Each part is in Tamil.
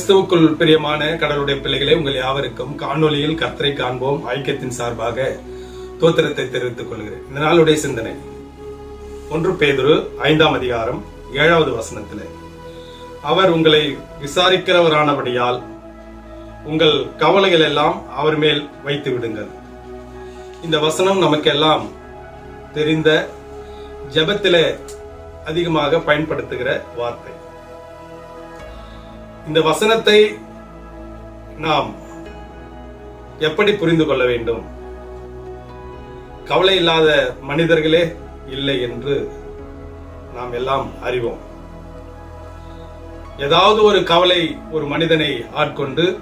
கிறிஸ்துவுக்குள் பிரியமான கடவுளுடைய பிள்ளைகளே உங்கள் யாவருக்கும் காணொலியில் கத்தரை காண்போம். ஐக்கியத்தின் சார்பாக தோத்திரத்தை தெரிவித்துக் கொள்கிறேன். இந்த நாளுடைய சிந்தனை. ஒன்று பேதுரு ஐந்தாம் அதிகாரம் ஏழாவது வசனத்தில். அவர் உங்களை விசாரிக்கிறவரானபடியால் உங்கள் கவலைகள் எல்லாம் அவர் மேல் வைத்து விடுங்கள். இந்த வசனம் நமக்கெல்லாம் தெரிந்த ஜெபத்திலே அதிகமாக பயன்படுத்துகிற வார்த்தை. இந்த வசனத்தை நாம் எப்படி புரிந்து கொள்ள வேண்டும்? கவலை இல்லாத மனிதர்களே இல்லை என்று நாம் எல்லாம் அறிவோம். ஏதாவது ஒரு கவலை ஒரு மனிதனை ஆட்கொண்டு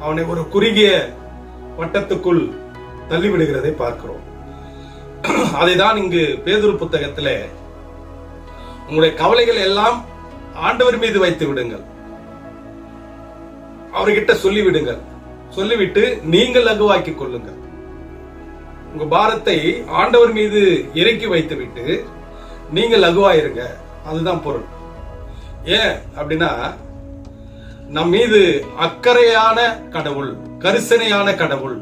அவனை ஒரு குறுகிய வட்டத்துக்குள் தள்ளிவிடுகிறதை பார்க்கிறோம். அதைதான் இங்கு பேதுரு புத்தகத்திலே உங்களுடைய கவலைகள் எல்லாம் ஆண்டவர் மீது வைத்து விடுங்கள். அவர்கிட்ட சொல்லிவிடுங்கள். சொல்லிவிட்டு நீங்கள் லகுவாக்கிக் கொள்ளுங்கள். உங்க பாரத்தை ஆண்டவர் மீது இறக்கி வைத்து விட்டு நீங்கள் லகுவாயிருங்க அதுதான் பொருள். ஏன் அப்படின்னா நம் மீது அக்கறையான கடவுள் கரிசனையான கடவுள்.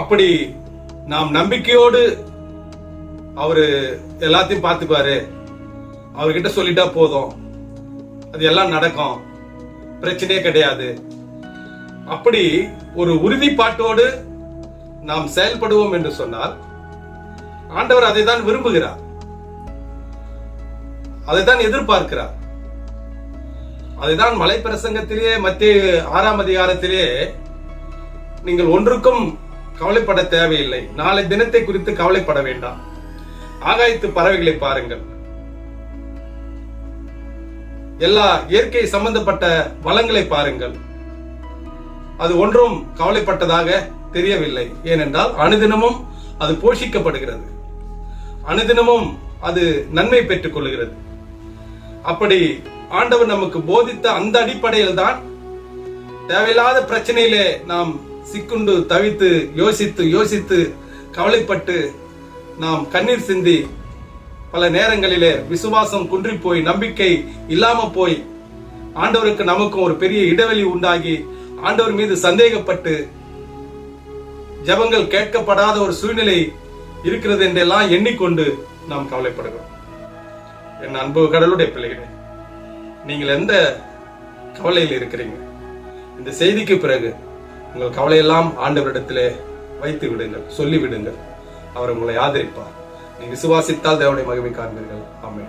அப்படி நாம் நம்பிக்கையோடு அவரு எல்லாத்தையும் பார்த்துப்பாரு அவர்கிட்ட சொல்லிட்டா போதும். அது எல்லாம் நடக்கும். பிரச்சனையே கிடையாது. அப்படி ஒரு உறுதிப்பாட்டோடு நாம் செயல்படுவோம் என்று சொன்னால் ஆண்டவர் அதை தான் விரும்புகிறார். அதை தான் எதிர்பார்க்கிறார். அதுதான் மலை பிரசங்கத்திலேயே மத்திய ஆறாம் அதிகாரத்திலே நீங்கள் ஒன்றுக்கும் கவலைப்பட தேவையில்லை. நாளை தினத்தை குறித்து கவலைப்பட வேண்டாம். ஆகாயத்து பறவைகளை பாருங்கள். எல்லா இயற்கை சம்பந்தப்பட்ட வளங்களை பாருங்கள். அது ஒன்றும் கவலைப்பட்டதாக தெரியவில்லை. ஏனென்றால் அனுதினமும் அது போஷிக்கப்படுகிறது. அனுதினமும் அது நன்மை பெற்றுக் கொள்கிறது. அப்படி ஆண்டவர் நமக்கு போதித்த அந்த அடிப்படையில் தான் தேவையில்லாத பிரச்சனையிலே நாம் சிக்குண்டு தவித்து யோசித்து யோசித்து கவலைப்பட்டு நாம் கண்ணீர் சிந்தி பல நேரங்களிலே விசுவாசம் குன்றி போய் நம்பிக்கை இல்லாம போய் ஆண்டவருக்கு நமக்கும் ஒரு பெரிய இடைவெளி உண்டாகி ஆண்டவர் மீது சந்தேகப்பட்டு ஜெபங்கள் கேட்கப்படாத ஒரு சூழ்நிலை இருக்கிறது என்றெல்லாம் எண்ணிக்கொண்டு நாம் கவலைப்படுகிறோம். என் அன்பு கடலுடைய பிள்ளைகளே நீங்கள் எந்த கவலையில் இருக்கிறீங்க? இந்த செய்திக்கு பிறகு உங்கள் கவலையெல்லாம் ஆண்டவரிடத்திலே வைத்து விடுங்கள் சொல்லிவிடுங்கள். அவர் உங்களை ஆதரிப்பார். நீங்கள் விசுவாசித்தால் தேவனை மகிமை காண்பீர்கள் ஆமே